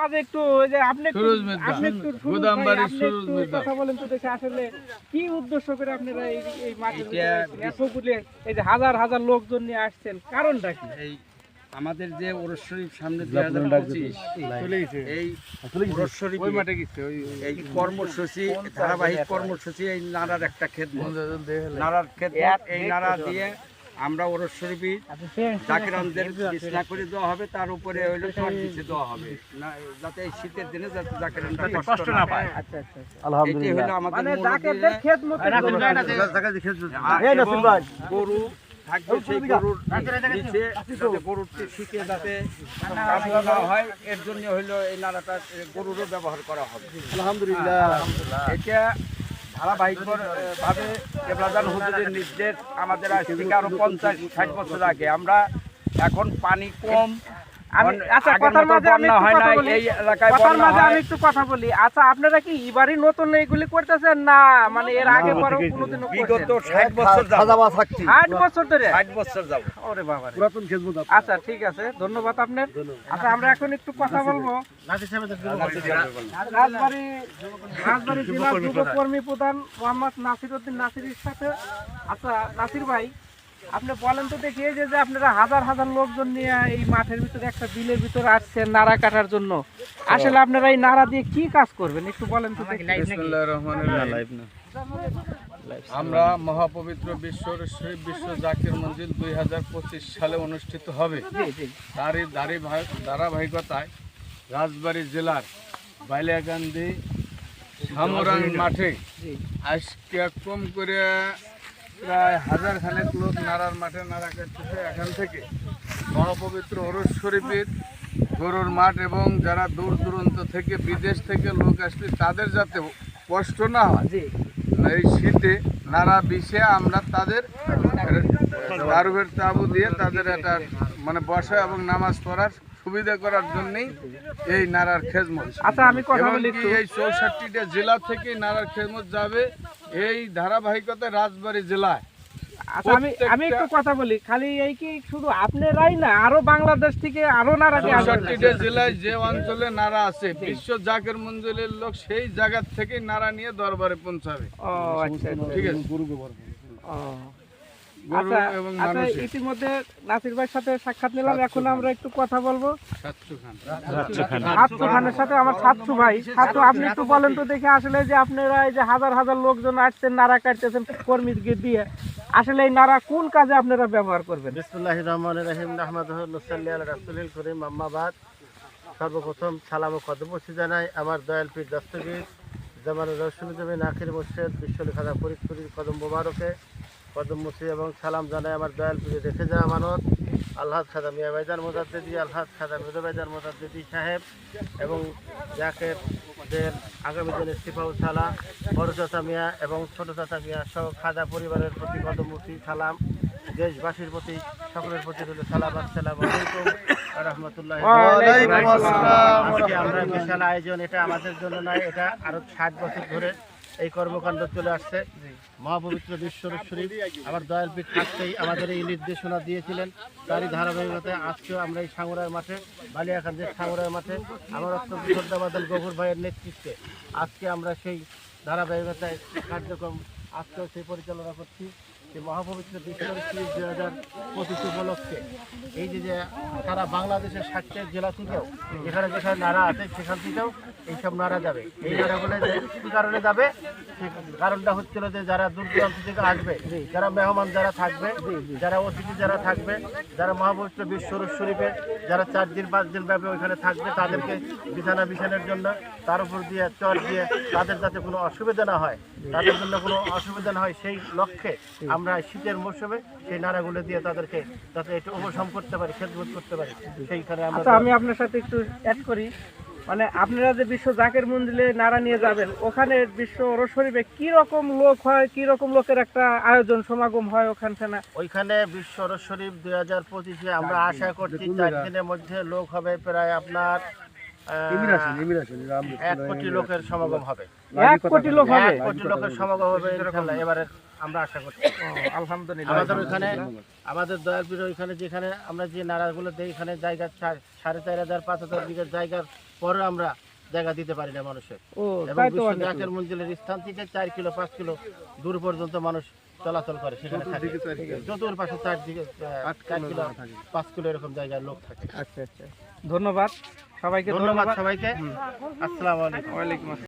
মাঝে একটু ওই যে আপনি সুরজ। আপনি একটু সুরজ গুদাম বাড়ির সুরজ মির্জা। কথা বলেন তো দেখে আসলে কি উদ্দেশ্য করে আপনারা এই এই ভিতরে এটা এই যে হাজার হাজার লোকজন নিয়ে আসছেন কারণটা কি? এই আমাদের যে ওরস শরীফ সামনে দুই হাজার পঁচিশ এই ওরস শরীফ এই কর্মসূচি ধারাবাহিক কর্মসূচি এই নাড়ার একটা ক্ষেত নাড়ার ক্ষেত এই নাড়া দিয়ে আমরা ওরস শরীফি জাকিরানদের বিছনা করে দেওয়া হবে তার উপরে হইল চট দিতে দেওয়া হবে। না যাতে এই শীতের দিনে যাতে জাকিরানরা কষ্ট না পায়। আচ্ছা আচ্ছা আচ্ছা। এটি হলো আমাদের মানে জাকেরদের উদ্দেশ্য। ক্ষেত মতো। আর এবং গরু থাকবে সেই গরুর নিচে যাতে গরুর শীতে যাতে কাশি না হয় এর জন্য হইল এই নাড়াটা গরুরও ব্যবহার করা হবে। আলহামদুলিল্লাহ। এটা ধারাবাহিক ভাবে কেবলাদান হুজুরের নির্দেশ আমাদের আজ থেকে আরও পঞ্চাশ, ষাট বছর আগে আমরা এখন পানি কম আমি আচ্ছা কথার মাঝে আমি হয় না এই এলাকায় কথার মাঝে আমি একটু কথা বলি। আচ্ছা আপনারা কি এবারই নতুন এইগুলি করতেছেন? না মানে এর আগে পরে কোনোদিনও বিগত করছেন? ষাট বছর যাব ষাট বছর ধরে? ষাট বছর যাব ওরে বাবা আচ্ছা ঠিক আছে। ধন্যবাদ আপনার। আচ্ছা আমরা এখন একটু কথা বলব। রাজবাড়ী রাজবাড়ী জেলার যুব কর্মী প্রধান মোহাম্মদ নাসির উদ্দিন নাসিরের সাথে আচ্ছা নাসির ভাই আপনি বলেন তো দেখি এই যে যে আপনারা হাজার হাজার লোকজন নিয়ে এই মাঠের ভিতরে একটা বিলের ভিতরে আসছেন নাড়া কাটার জন্য আসলে আপনারা এই নাড়া দিয়ে কি কাজ করবেন? একটু বলেন তো দেখি। আমরা মহাপবিত্র বিশ্ব শরীফ বিশ্ব জাকির মঞ্জিল দুই হাজার পঁচিশ সালে অনুষ্ঠিত হবে। তারই দাঁড়ি ধারাবাহিকতায় রাজবাড়ী জেলার বাইলিয়াকান্দি সামরান মাঠে আজকে কম করে প্রায় হাজার খানেক লোক নাড়ার মাঠে নাড়া কাটতেছে। এখান থেকে মহাপবিত্র হরস শরীফের গরুর মাঠ এবং যারা দূর দূরান্ত থেকে বিদেশ থেকে লোক আসলে তাদের যাতে কষ্ট না হয় এই শীতে নাড়া বিষে আমরা তাদের তারুবের তাবু দিয়ে তাদের একটা মানে বসা এবং নামাজ পড়ার সুবিধা করার জন্যই এই নারার খেজমত। আচ্ছা আমি কথা বলি এই চৌষট্টিটা জেলা থেকে নারার খেদমত যাবে এই ধারাবাহিকতা রাজবাড়ী জেলায়। আচ্ছা আমি আমি একটু কথা বলি খালি এই কি শুধু আপনারাই না আরও বাংলাদেশ থেকে আরও নারা চৌষট্টিটা জেলায় যে অঞ্চলে নারা আছে বিশ্ব জাকের মঞ্জুলের লোক সেই জায়গা থেকে নারা নিয়ে দরবারে পৌঁছাবে। ও আচ্ছা আচ্ছা। ঠিক আছে। আচ্ছা এবং মানুষের। ইতিমধ্যে নাসির ভাইয়ের সাথে সাক্ষাৎ নিলাম এখন আমরা একটু কথা বলব। সাতশো খানের সাথে আমার ছাত্র ভাই। ছাত্র আপনি একটু বলেন তো দেখে আসলে যে আপনারা এই যে হাজার হাজার লোকজন আসছেন নারা কাটতেছেন কর্মীকে দিয়ে আসলে এই নারা কোন কাজে আপনারা ব্যবহার করবেন? বিসমুল্লাহ রহমান রহিম আহমদ নুসাল্লি করিম আম্মাবাদ সর্বপ্রথম সালাম ও কদমসি জানাই আমার দয়াল পীর দস্তগীর জামান রসুল জমিন আখির মুর্শেদ বিশ্বলি ফরিদপুরীর কদম মোবারকে। মুসি এবং সালাম জানাই আমার দয়াল পীরে রেখে যাওয়া আমানত আল্লাহ খাদা মিয়া বাইদার মোজাদ্দেদি আল্লাহ খাদা মৃদু বাইদার মোজাদ্দেদি সাহেব এবং জাকের দের আগামী দিনের সিফাউল সালা বড় চাচা মিয়া এবং ছোট চাচা মিয়া সহ খাজা পরিবারের প্রতি মুসি সালাম দেশবাসীর প্রতি সকলের প্রতি রইল সালাম আসসালামু আলাইকুম রহমতুল্লাহ আজকে আমরা বিশাল আয়োজন এটা আমাদের জন্য নয় এটা আরও ষাট বছর ধরে এই কর্মকাণ্ড চলে আসছে। মহাপবিত্র বিশ্বরূপ শরীফ, আমার দয়াল পীঠ থাকতেই আমাদের এই নির্দেশনা দিয়েছিলেন। তারই ধারাবাহিকতায় আজকেও আমরা এই সাংরার মাঠে বালিয়াখান্দের সাংরার মাঠে আমার অত্যন্ত শ্রদ্ধাবাদল গফুর ভাইয়ের নেতৃত্বে আজকে আমরা সেই ধারাবাহিকতায় কার্যক্রম, আজকেও সেই পরিচালনা করছি। যে মহাপবিত্র বিশ্ব শরীফ দুই হাজার পঁচিশ উপলক্ষে। এই যে যে সারা বাংলাদেশের ষাটটা জেলা থেকেও, যেখানে যেখানে নাড়া আছে সেখান থেকেও এইসব নাড়া যাবে। এই নাড়াগুলো কী কারণে যাবে? কারণটা হচ্ছিল যে যারা দূর দূরান্ত থেকে আসবে, যারা মেহমান যারা থাকবে, যারা অতিথি যারা থাকবে, যারা মহাপবিত্র বিশ্ব শরীফে যারা চার দিন, পাঁচ দিন ব্যাপী ওইখানে থাকবে, তাদেরকে বিছানা বিছানের জন্য তার উপর দিয়ে চর দিয়ে তাদের যাতে কোনো অসুবিধা না হয়, তাদের জন্য কোনো অসুবিধা না হয় সেই লক্ষ্যে আমরা শীতের মৌসুমে সেই নাড়াগুলো দিয়ে তাদেরকে যাতে একটু উপশম করতে পারি খেদমত করতে পারি। সেইখানে আমরা আচ্ছা আমি আপনার সাথে একটু অ্যাড করি। মানে আপনারা যে বিশ্ব জাকের মন্দিরে নাড়া নিয়ে যাবেন ওখানে বিশ্ব শরীফে কি রকম লোক হয় কি রকম লোকের একটা আয়োজন সমাগম হয় ওখানে ওইখানে বিশ্ব শরীফ দুই হাজার পঁচিশে আমরা আশা করছি চার দিনের মধ্যে লোক হবে প্রায় আপনার এক কোটি লোকের সমাগম হবে। এক কোটি লোক হবে। এক কোটি লোকের সমাগম হবে ইনশাল্লাহ এবারে আমরা আশা করছি। আলহামদুলিল্লাহ। আমাদের ওইখানে আমাদের দয়ালপুর ওইখানে যেখানে আমরা যে নাড়াগুলো দিই এখানে জায়গা সাড়ে চার হাজার পাঁচ হাজার বিঘের জায়গার পরে আমরা জায়গা দিতে পারি না মানুষের। এবং বিশ্ব মঞ্জিলের স্থান থেকে চার কিলো পাঁচ কিলো দূর পর্যন্ত মানুষ চলাচল করে সেখানে চতুর চতুর্পাশে চারদিকে চার কিলো পাঁচ কিলো এরকম জায়গায় লোক থাকে। আচ্ছা আচ্ছা। ধন্যবাদ। সবাইকে ধন্যবাদ ধন্যবাদ। সবাইকে। আসসালামু আলাইকুম। ওয়ালাইকুম আসসালাম।